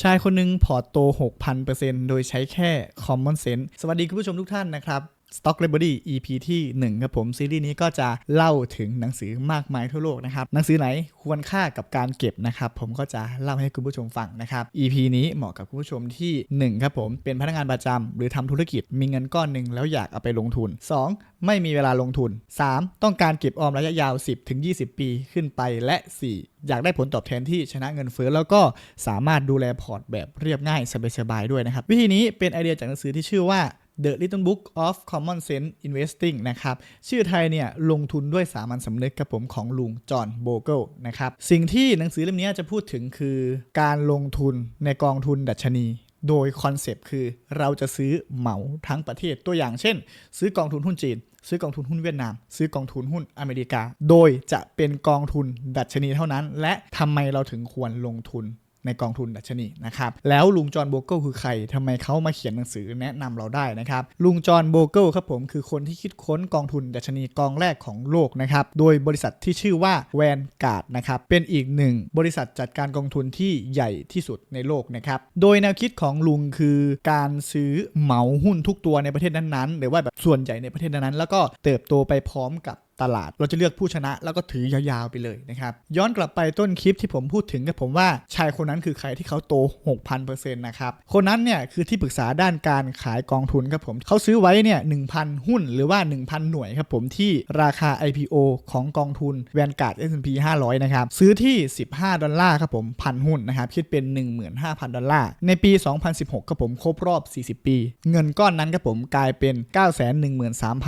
ชายคนหนึ่งพอร์ตโต 6,000%โดยใช้แค่ Common Sense สวัสดีคุณผู้ชมทุกท่านนะครับ Stock l i b r a r y EP ที่ 1 ครับผม ซีรีส์นี้ก็จะเล่าถึงหนังสือมากมายทั่วโลกนะครับ หนังสือไหนควรค่ากับการเก็บนะครับ ผมก็จะเล่าให้คุณผู้ชมฟังนะครับ EP นี้เหมาะกับคุณผู้ชมที่ 1 ครับผม เป็นพนักงานประจำหรือทำธุรกิจมีเงินก้อนหนึ่งแล้วอยากเอาไปลงทุน 2. ไม่มีเวลาลงทุน 3. ต้องการเก็บออมระยะยาว 10-20 ปีขึ้นไปและ 4. อยากได้ผลตอบแทนที่ชนะเงินเฟ้อแล้วก็สามารถดูแลพอร์ตแบบเรียบง่ายสบายๆด้วยนะครับ วิธีนี้เป็นไอเดียจากหนังสือที่ชื่อว่า The Little Book of Common Sense Investing นะครับ ชื่อไทยเนี่ยลงทุนด้วยสามัญสำนึกกับผมของลุงจอห์นโบเกิลนะครับ สิ่งที่หนังสือเล่มนี้จะพูดถึงคือการลงทุนในกองทุนดัชนี โดยคอนเซปต์คือเราจะซื้อเหมาทั้งประเทศตัวอย่างเช่น ซื้อกองทุนหุ้นจีน ซื้อกองทุนหุ้นเวียดนาม ซื้อกองทุนหุ้นอเมริกา โดยจะเป็นกองทุนดัชนีเท่านั้น และทำไมเราถึงควรลงทุน ในกองทุนดัชนีนะครับแล้วลุงจอห์นโบเกิลคือใครทำไมเขามาเขียนหนังสือแนะนำเราได้นะครับลุงจอห์นโบเกิลครับผมคือคนที่คิดค้นกองทุนดัชนีกองแรกของโลกนะครับโดยบริษัทที่ชื่อว่าแวนการ์ดนะครับเป็นอีกหนึ่งบริษัทจัดการกองทุนที่ใหญ่ที่สุดในโลกนะครับโดยแนวคิดของลุงคือการซื้อเหมาหุ้นทุกตัวในประเทศนั้นๆ หรือว่าแบบส่วนใหญ่ในประเทศนั้นๆแล้วก็เติบโตไปพร้อมกับ ตลาด เราจะเลือกผู้ชนะแล้วก็ถือยาวๆไปเลยนะครับ ย้อนกลับไปต้นคลิปที่ผมพูดถึงกับผมว่าชายคนนั้นคือใครที่เขาโต 6,000%นะครับ คนนั้นเนี่ยคือที่ปรึกษาด้านการขายกองทุนครับผม เขาซื้อไว้เนี่ย 1,000 หุ้นหรือว่า 1,000 หน่วยครับผมที่ราคา IPO ของกองทุนแวนการ์ด S&P 500 นะครับ ซื้อที่ 15 ดอลลาร์ครับผมพันหุ้นนะครับคิดเป็น 15,000 ดอลลาร์ ในปี 2016ครับผมครบรอบ 40 ปี เงินก้อนนั้นครับผมกลายเป็น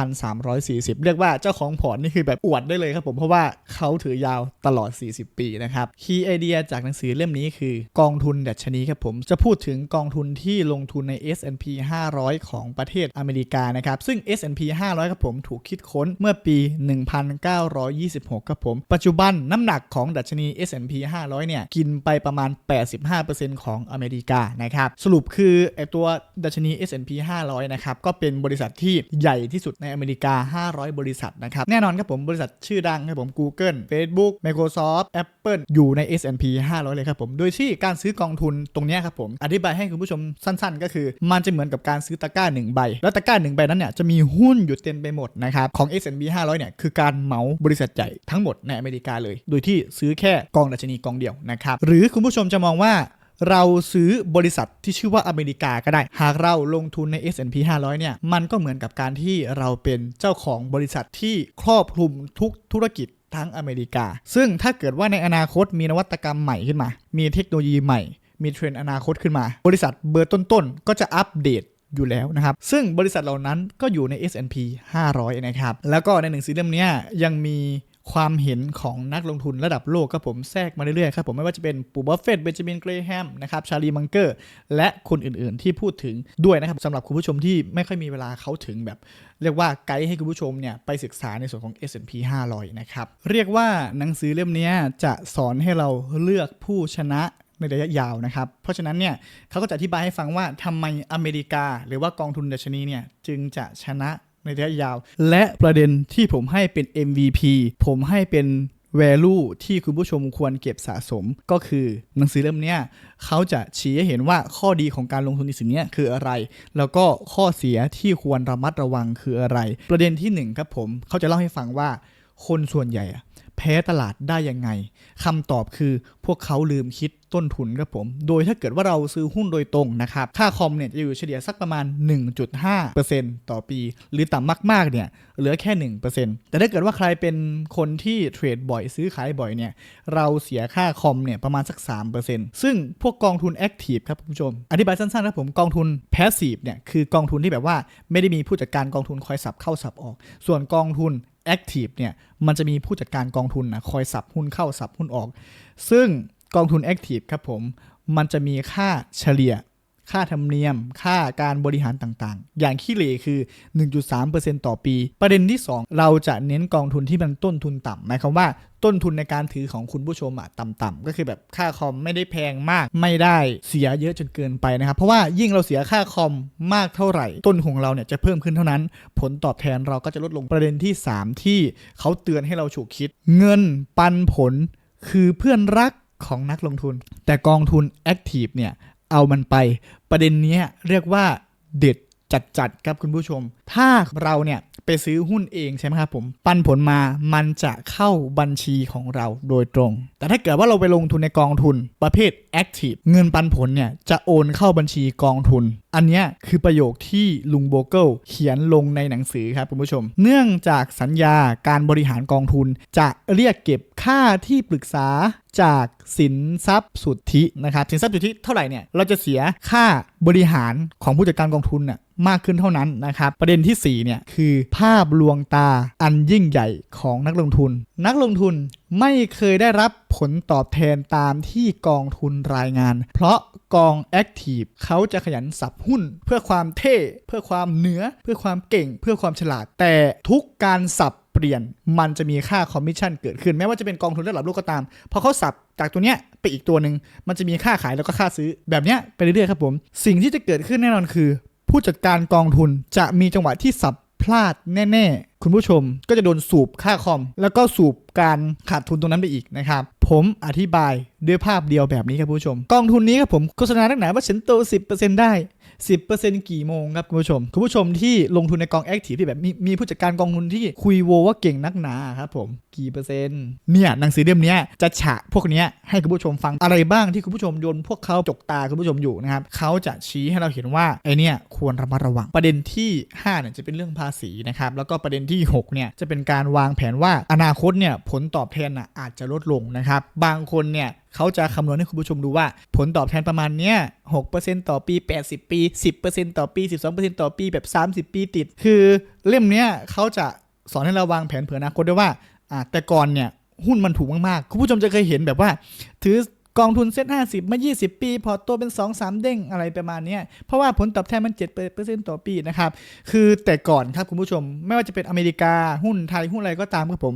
913,340 เรียกว่าเจ้าของพอร์ตนี่คือแบบอวดได้เลยครับผมเพราะว่าเขาถือยาวตลอด 40 ปีนะครับคีย์ไอเดียจากหนังสือเล่มนี้คือกองทุนดัชนีครับผมจะพูดถึงกองทุนที่ลงทุนใน S&P 500 ของประเทศอเมริกานะครับซึ่ง S&P 500ครับผมถูกคิดค้นเมื่อปี 1926ครับผมปัจจุบันน้ำหนักของดัชนี S&P 500 เนี่ยกินไปประมาณ 85%ของอเมริกานะครับสรุปคือไอตัวดัชนี S&P 500 นะครับก็เป็นบริษัทที่ใหญ่ที่สุดในอเมริกา 500 บริษัทนะครับแน่นอนครับผมบริษัทชื่อดังครับผม Google Facebook Microsoft Apple อยู่ใน S&P 500 เลยครับผม โดยที่การซื้อกองทุนตรงนี้ครับผม อธิบายให้คุณผู้ชมสั้นๆ ก็คือ มันจะเหมือนกับการซื้อตะกร้า1ใบ แล้วตะกร้า1ใบนั้นเนี่ยจะมีหุ้นอยู่เต็มไปหมดนะครับของ S&P 500 เนี่ยคือการเหมาบริษัทใหญ่ทั้งหมดในอเมริกาเลย โดยที่ซื้อแค่กองดัชนีกองเดียวนะครับหรือคุณผู้ชมจะมองว่า เราซื้อบริษัทที่ชื่อว่าอเมริกาก็ได้ หากเราลงทุนใน S&P 500 เนี่ย มันก็เหมือนกับการที่เราเป็นเจ้าของบริษัทที่ครอบคลุมทุกธุรกิจทั้งอเมริกา ซึ่งถ้าเกิดว่าในอนาคตมีนวัตกรรมใหม่ขึ้นมา มีเทคโนโลยีใหม่ มีเทรนด์อนาคตขึ้นมา บริษัทเบอร์ต้นๆ ก็จะอัปเดตอยู่แล้วนะครับ ซึ่งบริษัทเหล่านั้นก็อยู่ใน S&P 500 นะครับ แล้วก็ในหนังสือเล่มเนี้ยยังมี ความเห็นของนักลงทุนระดับโลกครับผมแทรกมาเรื่อยๆครับผมไม่ว่าจะเป็นปูบัฟเฟตเบนจามินเกรแฮมนะครับชาลีมังเกอร์ และคนอื่นๆที่พูดถึงด้วยนะครับสำหรับคุณผู้ชมที่ไม่ค่อยมีเวลาเขาถึงแบบ เรียกว่าไกด์ให้คุณผู้ชมเนี่ยไปศึกษาในส่วนของ S&P 500 นะครับเรียกว่าหนังสือเล่มนี้จะสอนให้เราเลือกผู้ชนะในระยะยาวนะครับ เพราะฉะนั้นเนี่ยเขาก็จะอธิบายให้ฟังว่าทำไมอเมริกา หรือว่ากองทุนดัชนีเนี่ยจึงจะชนะ ในระยะยาว และประเด็นที่ผมให้เป็น MVP ผมให้เป็น value ที่คุณผู้ชมควรเก็บสะสมก็คือหนังสือเล่มนี้เขาจะชี้ให้เห็นว่าข้อดีของการลงทุนในสิ่งเนี้ยคืออะไร แล้วก็ข้อเสียที่ควรระมัดระวังคืออะไร ประเด็นที่หนึ่งครับผมเขาจะเล่าให้ฟังว่าคนส่วนใหญ่อะแพ้ตลาดได้ยังไงคำตอบคือ พวกเขาลืมคิดต้นทุนครับผม โดยถ้าเกิดว่าเราซื้อหุ้นโดยตรงนะครับ ค่าคอมเนี่ยจะอยู่เฉลี่ยสักประมาณ 1.5%ต่อปี หรือต่ำมาก ๆ เนี่ยเหลือแค่ 1%แต่ถ้าเกิดว่าใครเป็นคนที่เทรดบ่อยซื้อขายบ่อยเนี่ย เราเสียค่าคอมเนี่ยประมาณสัก 3%ซึ่งพวกกองทุนแอคทีฟครับคุณผู้ชม อธิบายสั้นๆครับผมกองทุนแพสซีฟเนี่ยคือกองทุนที่แบบว่าไม่ได้มีผู้จัดการกองทุนคอยสับเข้าสับออก ส่วนกองทุน Active เนี่ยมันจะมีผู้จัดการกองทุนนะคอยสับหุ้นเข้าสับหุ้นออก ซึ่งกองทุน Active ครับผม มันจะมีค่าเฉลี่ย ค่าธรรมเนียม ค่าการบริหารต่างๆ อย่างขี้เหร่คือ 1.3%ต่อปี ประเด็นที่ 2 เราจะเน้นกองทุนที่มันต้นทุนต่ำหมายความว่าต้นทุนในการถือของคุณผู้ชมอะต่ำๆก็คือแบบค่าคอมไม่ได้แพงมาก ไม่ได้เสียเยอะจนเกินไปนะครับ เพราะว่ายิ่งเราเสียค่าคอมมากเท่าไหร่ ต้นของเราเนี่ยจะเพิ่มขึ้นเท่านั้น ผลตอบแทนเราก็จะลดลงประเด็นที่ 3 ที่เขาเตือนให้เราฉุกคิด เงินปันผล คือเพื่อนรักของนักลงทุน แต่กองทุน Active เนี่ย เอามันไปประเด็นนี้เรียกว่าเด็ดจัดๆครับคุณผู้ชม ถ้าเราเนี่ย ไปซื้อหุ้นเองใช่ไหมครับผม ปันผลมามันจะเข้าบัญชีของเราโดยตรง แต่ถ้าเกิดว่าเราไปลงทุนในกองทุนประเภท Active เงินปันผลเนี่ยจะโอนเข้าบัญชีกองทุน อันนี้คือประโยคที่ลุงโบเกิลเขียนลงในหนังสือครับคุณผู้ชม เนื่องจากสัญญาการบริหารกองทุน จะเรียกเก็บค่าที่ปรึกษา จากสินทรัพย์สุทธินะครับสินทรัพย์สุทธิเท่าไหร่เนี่ยเราจะเสียค่าบริหารของผู้จัดการกองทุนน่ะมากขึ้นเท่านั้นนะครับ ประเด็นที่สี่เนี่ยคือภาพลวงตาอันยิ่งใหญ่ของนักลงทุน นักลงทุนไม่เคยได้รับผลตอบแทนตามที่กองทุนรายงาน เพราะกองแอคทีฟเขาจะขยันสับหุ้น เพื่อความเท่ เพื่อความเหนือ เพื่อความเก่ง เพื่อความฉลาด แต่ทุกการสับ เปลี่ยนมันจะมีค่าคอมมิชชั่นเกิดขึ้น แม้ว่าจะเป็นกองทุนระดับโลกก็ตาม พอเขาสับจากตัวเนี้ยไปอีกตัวหนึ่งมันจะมีค่าขายแล้วก็ค่าซื้อแบบเนี้ยไปเรื่อยๆครับผม สิ่งที่จะเกิดขึ้นแน่นอนคือ ผู้จัดการกองทุนจะมีจังหวะที่สับพลาดแน่ๆ คุณผู้ชมก็จะโดนสูบค่าคอม แล้วก็สูบการขาดทุนตรงนั้นไปอีกนะครับ ผมอธิบายด้วยภาพเดียวแบบนี้ครับผู้ชม กองทุนนี้ครับผมโฆษณาตั้งหนาว่าฉันโต 10%ได้ 10%กี่โมงครับคุณผู้ชม คุณผู้ชมที่ลงทุนในกองแอคทีฟที่แบบมีมีผู้จัดการกองทุนที่คุยโวว่าเก่งนักหนาครับผมกี่เปอร์เซ็นต์เนี่ยหนังสือเล่มนี้จะฉะพวกนี้ให้คุณผู้ชมฟังอะไรบ้างที่คุณผู้ชมโยนพวกเขาจกตาคุณผู้ชมอยู่นะครับเขาจะชี้ให้เราเห็นว่าไอเนี่ยควรระมัดระวังประเด็นที่5เนี่ยจะเป็นเรื่องภาษีนะครับแล้วก็ประเด็นที่6เนี่ยจะเป็นการวางแผนว่าอนาคตเนี่ยผลตอบแทนน่ะอาจจะลดลงนะครับบางคนเนี่ย เขาจะคำนวณให้คุณผู้ชมดูว่า ผลตอบแทนประมาณเนี้ย6%ต่อปี80ปี10%ต่อปี12%ต่อปีแบบ30ปีติด คือเล่มเนี้ยเขาจะสอนให้เราวางแผนเผื่ออนาคตด้วยว่าอ่าแต่ก่อนเนี่ยหุ้นมันถูกมากๆ คุณผู้ชมจะเคยเห็นแบบว่า ถือ กองทุนเซ็ต50มา 20 ปี พอโตเป็น 2 3 เด้งอะไรประมาณนี้เพราะว่าผลตอบแทนมัน 7%ต่อปีนะครับ คือแต่ก่อนครับคุณผู้ชม ไม่ว่าจะเป็นอเมริกาหุ้นไทยหุ้นอะไรก็ตามครับผม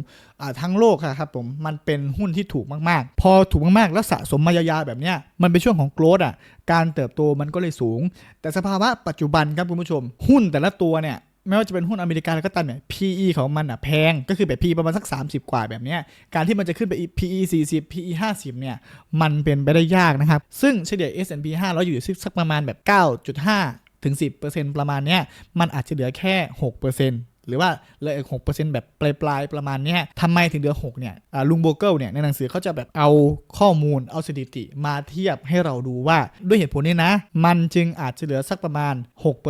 ทั้งโลกอะครับผมมันเป็นหุ้นที่ถูกมากๆ พอถูกมากๆ แล้วสะสมมายาวๆแบบเนี้ยมันเป็นช่วงของโกลดอะการเติบโตมันก็เลยสูง แต่สภาวะปัจจุบันครับคุณผู้ชม หุ้นแต่ละตัวเนี่ย ไม่ว่าจะเป็นหุ้นอเมริกาแล้วก็ตามเนี่ย PE ของมันอะแพงก็คือแบบ PE ประมาณสัก 30 กว่าแบบเนี้ยการที่มันจะขึ้นไป PE 40 PE 50 เนี่ย มันเป็นไปได้ยากนะครับ ซึ่งเฉลี่ย S&P 500 อยู่ที่สักประมาณแบบ 9.5ถึง 10%ประมาณเนี้ยมันอาจจะเหลือแค่ 6% หรือว่าเหลยหกเปอร์เซ็นต์แบบปลายๆประมาณนี้ทำไมถึงเหลือ6เนี่ยลุงโบเกิลเนี่ยในหนังสือเขาจะแบบเอาข้อมูลเอาสถิติมาเทียบให้เราดูว่าด้วยเหตุผลนี้นะ มันจึงอาจจะเหลือสักประมาณ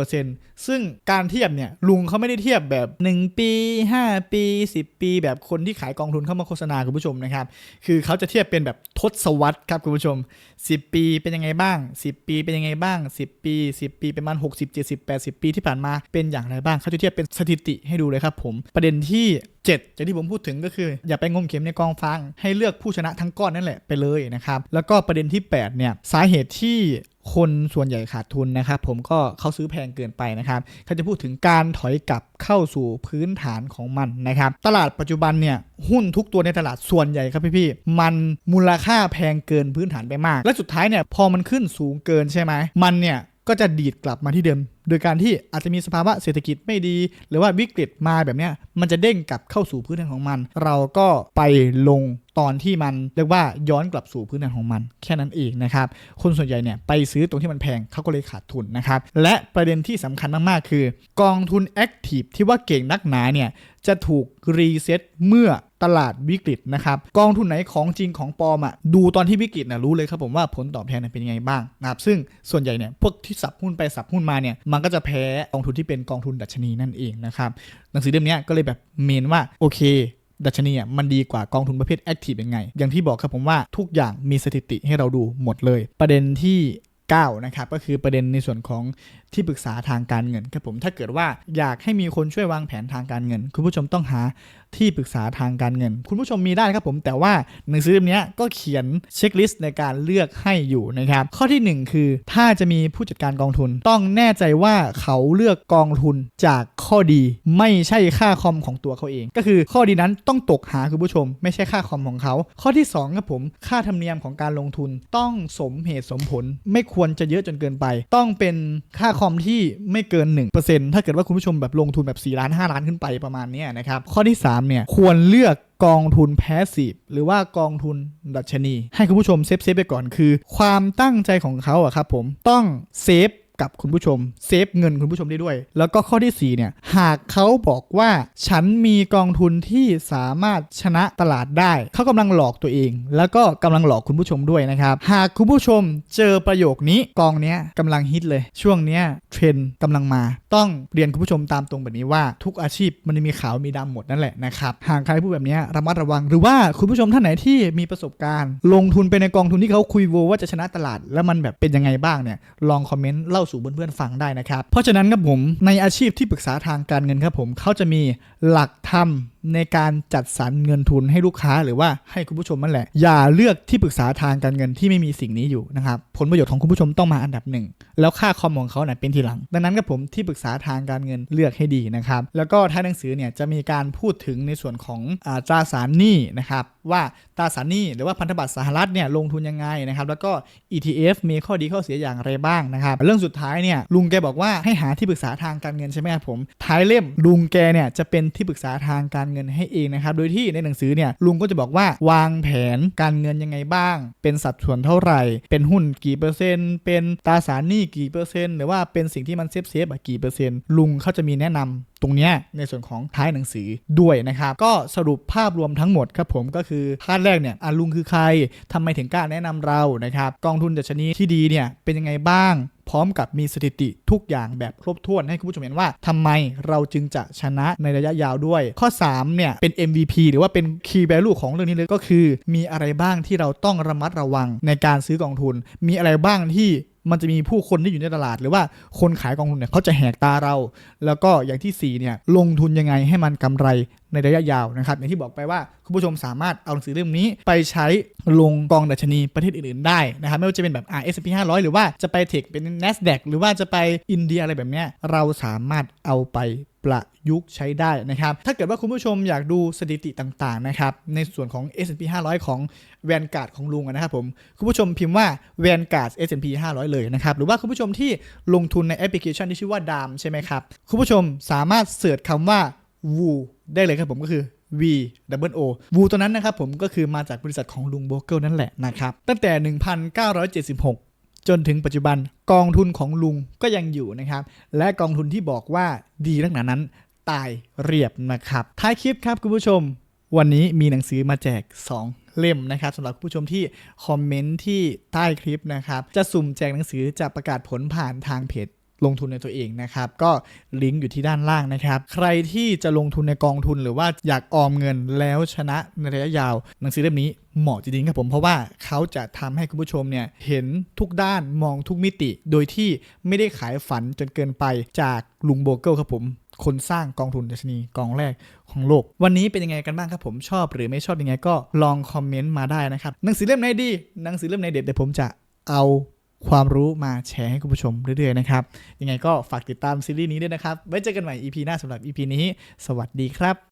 6%ซึ่งการเทียบเนี่ยลุงเขาไม่ได้เทียบแบบ 1 ปี 5 ปี 10 ปี แบบคนที่ขายกองทุนเข้ามาโฆษณาคุณผู้ชมนะครับ คือเขาจะเทียบเป็นแบบ ทศวรรษครับคุณผู้ชม 10 ปีเป็นยังไงบ้าง 10 ปีเป็นยังไงบ้าง 10 ปี 10 ปีประมาณ 60 70 80 ปีที่ผ่านมาเป็นอย่างไรบ้างเขาจะเทียบเป็นสถิติให้ดูเลยครับผมประเด็นที่7จากที่ผมพูดถึงก็คือ อย่าไปงมเข็มในกองฟางให้เลือกผู้ชนะทั้งก้อนนั่นแหละไปเลยนะครับแล้วก็ประเด็นที่ 8 เนี่ยสาเหตุที่ คนส่วนใหญ่ขาดทุนนะครับ ผมก็เขาซื้อแพงเกินไปนะครับเขาจะพูดถึงการถอยกลับเข้าสู่พื้นฐานของมันนะครับ ตลาดปัจจุบันเนี่ยหุ้นทุกตัวในตลาดส่วนใหญ่ครับพี่ๆมันมูลค่าแพงเกินพื้นฐานไปมาก และสุดท้ายเนี่ยพอมันขึ้นสูงเกินใช่ไหมมันเนี่ยก็จะดีดกลับมาที่เดิม โดยการที่อาจจะมีสภาวะเศรษฐกิจไม่ดี หรือว่าวิกฤตมาแบบเนี้ยมันจะเด้งกลับเข้าสู่พื้นฐานของมัน เราก็ไปลงตอนที่มันเรียกว่าย้อนกลับสู่พื้นฐานของมันแค่นั้นเองนะครับ คนส่วนใหญ่เนี่ยไปซื้อตรงที่มันแพงเขาก็เลยขาดทุนนะครับ และประเด็นที่สำคัญมากๆ คือ กองทุนแอคทีฟที่ว่าเก่งนักหนาเนี่ยจะถูกรีเซ็ตเมื่อตลาดวิกฤตนะครับ กองทุนไหนของจริงของปลอมอะดูตอนที่วิกฤตนะรู้เลยครับผมว่าผลตอบแทนเป็นยังไงบ้างนะครับซึ่งส่วนใหญ่เนี่ยพวกที่สับหุ้นไปสับหุ้นมาเนี่ยมันก็จะแพ้กองทุนที่เป็นกองทุนดัชนีนั่นเองนะครับหนังสือเล่มนี้ก็เลยแบบเมนว่าโอเค ดัชนีอะมันดีกว่ากองทุนประเภทแอคทีฟยังไง อย่างที่บอกครับผมว่าทุกอย่างมีสถิติให้เราดูหมดเลย ประเด็นที่9นะครับก็คือประเด็นในส่วนของ ที่ปรึกษาทางการเงินครับผมถ้าเกิดว่าอยากให้มีคนช่วยวางแผนทางการเงิน คุณผู้ชมต้องหาที่ปรึกษาทางการเงิน คุณผู้ชมมีได้ครับผมแต่ว่าหนังสือเล่มนี้ก็เขียนเช็คลิสต์ในการเลือกให้อยู่นะครับข้อทีหนึ่1 คือ ถ้าจะมีผู้จัดการกองทุน ต้องแน่ใจว่าเขาเลือกกองทุนจากข้อดีไม่ใช่ค่าคอมของตัวเขาเอง ก็คือข้อดีนั้นต้องตกหาคุณผู้ชม ไม่ใช่ค่าคอมของเขา ข้อที่ 2 ครับผม ค่าธรรมเนียมของการลงทุนต้องสมเหตุสมผล ไม่ควรจะเยอะจนเกินไป ต้องเป็นค่าคอมที่ไม่เกิน 1%ถ้าเกิดว่าคุณผู้ชมแบบลงทุนแบบ 4 ล้าน 5 ล้านขึ้นไปประมาณนี้นะครับ ข้อที่ 3 เนี่ย ควรเลือกกองทุนแพสซีฟหรือว่ากองทุนดัชนี ให้คุณผู้ชมเซฟเซฟไปก่อนคือ ความตั้งใจของเขาอะครับผมต้องเซฟ กับคุณผู้ชม เซฟเงินคุณผู้ชมได้ด้วย แล้วก็ข้อทีสี่4เนี่ยหากเขาบอกว่าฉันมีกองทุนที่สามารถชนะตลาดได้เขากำลังหลอกตัวเอง แล้วก็กำลังหลอกคุณผู้ชมด้วยนะครับ หากคุณผู้ชมเจอประโยคนี้กองเนี้ยกำลังฮิตเลย ช่วงเนี้ยเทรนด์กำลังมา ต้องเรียนคุณผู้ชมตามตรงแบบนี้ว่าทุกอาชีพมันจะมีขาวมีดำหมดนั่นแหละนะครับหากใครพูดแบบเนี้ยระมัดระวัง หรือว่าคุณผู้ชมท่านไหนที่มีประสบการณ์ ลงทุนไปในกองทุนที่เขาคุยโวว่าจะชนะตลาด แล้วมันแบบเป็นยังไงบ้างเนี่ยลองคอมเมนต์เล่าสู่เพื่อนๆฟังได้นะครับ เพราะฉะนั้นครับผมในอาชีพที่ปรึกษาทางการเงินครับผมเขาจะมี หลักธรรมในการจัดสรรเงินทุนให้ลูกค้าหรือว่าให้คุณผู้ชมนั่นแหละ อย่าเลือกที่ปรึกษาทางการเงินที่ไม่มีสิ่งนี้อยู่นะครับผลประโยชน์ของคุณผู้ชมต้องมาอันดับหนึ่งแล้วค่าคอมของเขาเนี่ยเป็นทีหลัง ดังนั้นครับผมที่ปรึกษาทางการเงินเลือกให้ดีนะครับแล้วก็ท้ายหนังสือเนี่ยจะมีการพูดถึงในส่วนของอตราสารหนี้นะครับว่าตราสารหนี้หรือว่าพันธบัตรสหรัฐเนี่ยลงทุนยังไงนะครับแล้วก็ ETF มีข้อดีข้อเสียอย่างไรบ้างนะครับเรื่องสุดท้ายเนี่ยลุงแกบอกว่าให้หาที่ปรึกษาทางการเงินใช่ไหมครับผมท้ายเล่มลุงแกเนี่ยจะเป็นที่ปรึกษาทางการเงินให้เองนะครับ โดยที่ในหนังสือเนี่ยลุงก็จะบอกว่าวางแผนการเงินยังไงบ้าง เป็นสัดส่วนเท่าไหร่ เป็นหุ้นกี่เปอร์เซ็นต์ เป็นตราสารหนี้กี่เปอร์เซ็นต์ หรือว่าเป็นสิ่งที่มันเซฟเซฟๆอะกี่เปอร์เซ็นต์ ลุงเขาจะมีแนะนำตรงเนี้ยในส่วนของท้ายหนังสือด้วยนะครับ ก็สรุปภาพรวมทั้งหมดครับผมก็คือพาดแรกเนี่ยลุงคือใครทำไมถึงกล้าแนะนำเรานะครับกองทุนดัชนีที่ดีเนี่ยเป็นยังไงบ้าง พร้อมกับมีสถิติทุกอย่างแบบครบถ้วนให้คุณผู้ชมเห็นว่าทำไมเราจึงจะชนะในระยะยาวด้วย ข้อ 3 เนี่ย เป็น MVP หรือว่าเป็น Key Value ของเรื่องนี้เลยก็คือ มีอะไรบ้างที่เราต้องระมัดระวังในการซื้อกองทุน มีอะไรบ้างที่ มันจะมีผู้คนที่อยู่ในตลาด หรือว่าคนขายกองทุนเนี่ยเขาจะแหกตาเรา แล้วก็อย่างที่ 4 เนี่ยลงทุนยังไงให้มันกำไรในระยะยาวนะครับ อย่างที่บอกไปว่าคุณผู้ชมสามารถเอาหนังสือเล่มนี้ไปใช้ลงกองดัชนีประเทศอื่นๆได้นะครับ ไม่ว่าจะเป็นแบบ R S P 500 หรือว่าจะไปเทคเป็น NASDAQ หรือว่าจะไปอินเดียอะไรแบบเนี้ยเราสามารถเอาไป ประยุกต์ใช้ได้นะครับ ถ้าเกิดว่าคุณผู้ชมอยากดูสถิติต่างๆนะครับ ในส่วนของ S&P 500 ของแวนการ์ดของลุงนะครับผม คุณผู้ชมพิมพ์ว่า Vanguard S&P 500 เลยนะครับ หรือว่าคุณผู้ชมที่ลงทุนในแอปพลิเคชันที่ชื่อว่าดามใช่ไหมครับ คุณผู้ชมสามารถเสิร์ชคำว่า Woo ได้เลยครับผมก็คือ V W O วูตัวนั้นนะครับผมก็คือมาจากบริษัทของลุงโบเกิลนั่นแหละนะครับ ตั้งแต่ 1976 จนถึงปัจจุบันกองทุนของลุงก็ยังอยู่นะครับ และกองทุนที่บอกว่าดีลักษณะนั้นตายเรียบนะครับ ท้ายคลิปครับคุณผู้ชม วันนี้มีหนังสือมาแจก 2เล่มนะครับสำหรับผู้ชมที่คอมเมนต์ที่ใต้คลิปนะครับ จะสุ่มแจกหนังสือจะประกาศผลผ่านทางเพจ ลงทุนในตัวเองนะครับ ก็ลิงก์อยู่ที่ด้านล่างนะครับ ใครที่จะลงทุนในกองทุนหรือว่าอยากออมเงินแล้วชนะในระยะยาว หนังสือเล่มนี้เหมาะจริงๆครับผมเพราะว่าเขาจะทำให้คุณผู้ชมเนี่ยเห็นทุกด้านมองทุกมิติ โดยที่ไม่ได้ขายฝันจนเกินไปจากลุงโบเกิลครับผมคนสร้างกองทุนดัชนีกองแรกของโลก วันนี้เป็นยังไงกันบ้างครับผมชอบหรือไม่ชอบยังไงก็ลองคอมเมนต์มาได้นะครับหนังสือเล่มไหนดีหนังสือเล่มไหนเด็ดเดี๋ยวผมจะเอา ความรู้มาแชร์ให้คุณผู้ชมเรื่อยๆนะครับ ยังไงก็ฝากติดตามซีรีส์นี้ด้วยนะครับ ไว้เจอกันใหม่ EP หน้าสำหรับ EP นี้ สวัสดีครับ